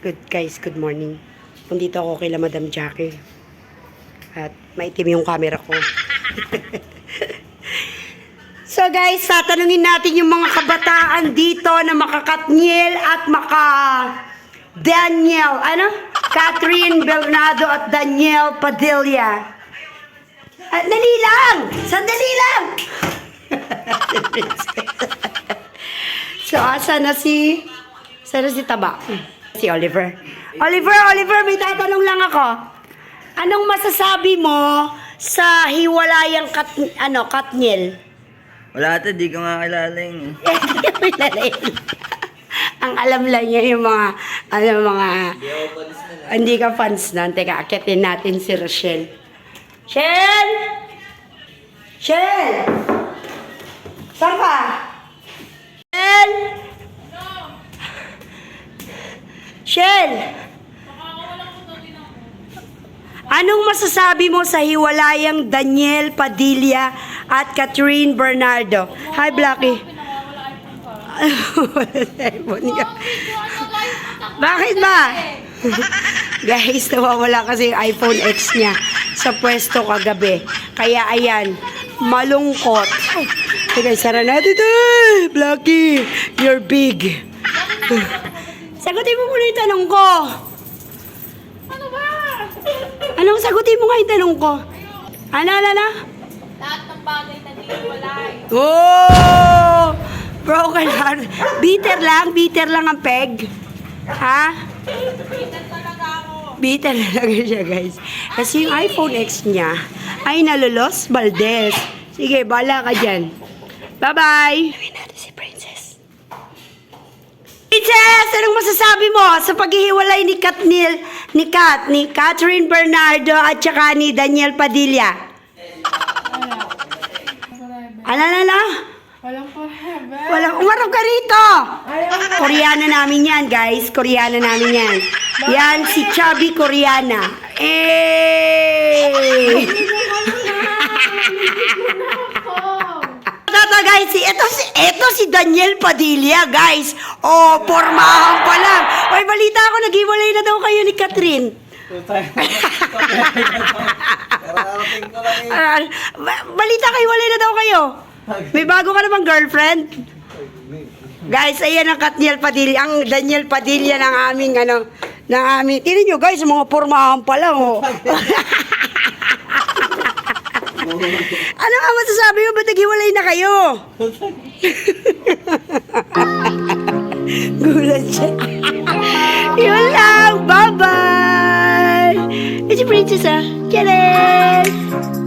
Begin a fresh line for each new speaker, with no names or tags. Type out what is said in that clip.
Good guys, good morning. Nandito ako kay Madam Jackie. At maitim yung camera ko. so guys, tatanungin natin yung mga kabataan dito na makakatniel at maka Daniel, ano? Catherine Bernardo at Daniel Padilla. Ah, dali lang! Sandali lang! so, asa na si... Sana si Taba? Si Oliver. Oliver, Oliver, may tatanong lang ako. Anong masasabi mo sa hiwalayang kat, ano, Katniel?
Wala ate, di ko nga kilala yun.
Kilala yun. Ang alam lang niya yung mga, ano, mga, hindi ka fans na. Teka, akitin natin si Rochelle. Shell! Shell! Saan ka? Shell! Shell! Anong masasabi mo sa hiwalayang Daniel Padilla at Catherine Bernardo? Hi, Blackie. Bakit ba? Guys, nawawala kasi yung iPhone X niya sa pwesto kagabi. Kaya ayan, malungkot. Okay, sara natin ito. Blackie, you're big. Sagutin mo muna yung tanong ko.
Ano ba?
Anong sagutin mo nga yung tanong ko? Ano, ano, ano?
Lahat ng bagay na niliwalay.
Oh! Broken heart. Bitter lang, bitter lang ang peg. Ha?
Pitan talaga ako.
Bitter talaga siya, guys. Kasi yung iPhone X niya ay nalulos Valdez. Sige, bala ka dyan. Bye-bye! Gawin natin si Princess. Princess! Anong masasabi mo sa paghihiwalay ni Katnil, ni Kat, ni Catherine Bernardo at saka ni Daniel Padilla? Ano na na?
Walang forever.
Walang umarap ka rito! Koreana namin yan, guys. Koreana namin yan. Yan, si Chubby Koreana. Eh! Tata guys, si ito si ito si Daniel Padilla, guys. Oh, pormahan pa lang. Oy, balita ako naghiwalay na daw kayo ni Catherine. Ah, ba- balita kayo, walay na daw kayo. May bago ka namang girlfriend? Guys, ayan ang Katniel Padilla, ang Daniel Padilla ng aming ano, ng aming, tinan nyo guys, mga pormahan pa lang, oh. ano nga masasabi mo, ba't naghiwalay na kayo? Gulat siya. Yun lang, bye-bye! It's a princess, ah. Charis!